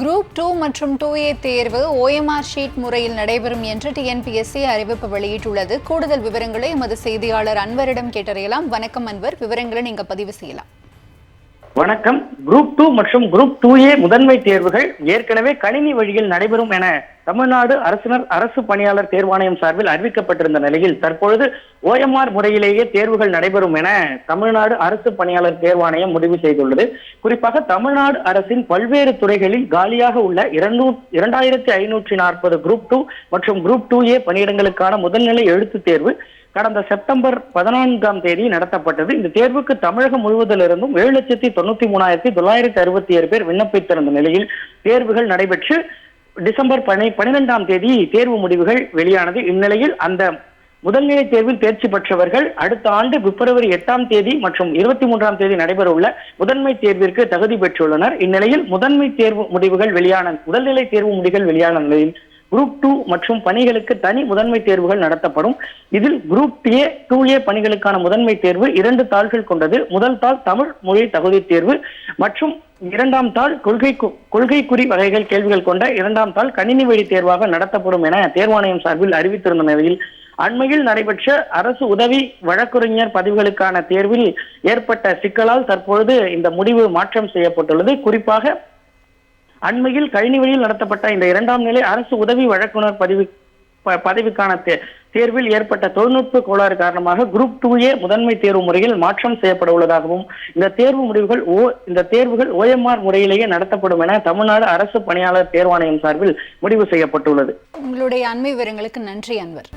Group two மற்றும் two A தேர்வு OMR sheet முறையில் நடைபெறும் என்று டிஎன்பிஎஸ்சி அறிவிப்பு வெளியிட்டுள்ளது. கூடுதல் விவரங்களை எமது செய்தியாளர் அன்வரிடம் கேட்டறியலாம். வணக்கம் அன்வர். விவரங்களை நீங்க பதிவு செய்யலாம். வணக்கம். குரூப் டூ மற்றும் குரூப் டூ ஏ முதன்மை தேர்வுகள் ஏற்கனவே கணினி வழியில் நடைபெறும் என தமிழ்நாடு அரசினர் அரசு பணியாளர் தேர்வாணையம் சார்பில் அறிவிக்கப்பட்டிருந்த நிலையில் தற்பொழுது ஓஎம்ஆர் முறையிலேயே தேர்வுகள் நடைபெறும் என தமிழ்நாடு அரசு பணியாளர் தேர்வாணையம் முடிவு செய்துள்ளது. குறிப்பாக தமிழ்நாடு அரசின் பல்வேறு துறைகளில் காலியாக உள்ள இரநூ இரண்டாயிரத்தி ஐநூற்றி நாற்பது குரூப் டூ மற்றும் குரூப் டூ ஏ பணியிடங்களுக்கான முதல்நிலை எழுத்து தேர்வு கடந்த செப்டம்பர் பதினான்காம் தேதி நடத்தப்பட்டது. இந்த தேர்வுக்கு தமிழகம் முழுவதிலிருந்தும் ஏழு லட்சத்தி தொண்ணூத்தி மூணாயிரத்தி தொள்ளாயிரத்தி அறுபத்தி ஏழு பேர் விண்ணப்பித்திருந்த நிலையில் தேர்வுகள் நடைபெற்று டிசம்பர் பனி பனிரெண்டாம் தேதி தேர்வு முடிவுகள் வெளியானது. இந்நிலையில் அந்த முதல்நிலை தேர்வில் தேர்ச்சி பெற்றவர்கள் அடுத்த ஆண்டு பிப்ரவரி எட்டாம் தேதி மற்றும் இருபத்தி மூன்றாம் தேதி நடைபெறவுள்ள முதன்மை தேர்விற்கு தகுதி பெற்றுள்ளனர். இந்நிலையில் முதன்மை தேர்வு முடிவுகள் வெளியான முதல்நிலை தேர்வு முடிவுகள் வெளியான நிலையில் குரூப் டூ மற்றும் பணிகளுக்கு தனி முதன்மை தேர்வுகள் நடத்தப்படும். இதில் குரூப் ஏ டூ ஏ பணிகளுக்கான முதன்மை தேர்வு இரண்டு தாள்கள் கொண்டது. முதல் தாள் தமிழ் மொழி தகுதி தேர்வு மற்றும் இரண்டாம் தாள் கொள்கை கொள்கை குறி வகைகள் கேள்விகள் கொண்ட இரண்டாம் தாள் கணினி வழி தேர்வாக நடத்தப்படும் என தேர்வாணையம் சார்பில் அறிவித்திருந்த நிலையில் அண்மையில் நடைபெற்ற அரசு உதவி வழக்கறிஞர் பதவிகளுக்கான தேர்வில் ஏற்பட்ட சிக்கலால் தற்பொழுது இந்த முடிவு மாற்றம் செய்யப்பட்டுள்ளது. குறிப்பாக அண்மையில் கழினி வழியில் நடத்தப்பட்ட இந்த இரண்டாம் நிலை அரசு உதவி வழக்குனர் பதிவு பதவிக்கான தேர்வில் ஏற்பட்ட தொழில்நுட்ப கோளாறு காரணமாக குரூப் டூ ஏ முதன்மை தேர்வு முறையில் மாற்றம் செய்யப்பட உள்ளதாகவும் இந்த தேர்வு முடிவுகள் ஓ இந்த தேர்வுகள் ஓஎம்ஆர் முறையிலேயே நடத்தப்படும் என தமிழ்நாடு அரசு பணியாளர் தேர்வாணையம் சார்பில் முடிவு செய்யப்பட்டுள்ளது. உங்களுடைய அண்மை விவரங்களுக்கு நன்றி அன்வர்.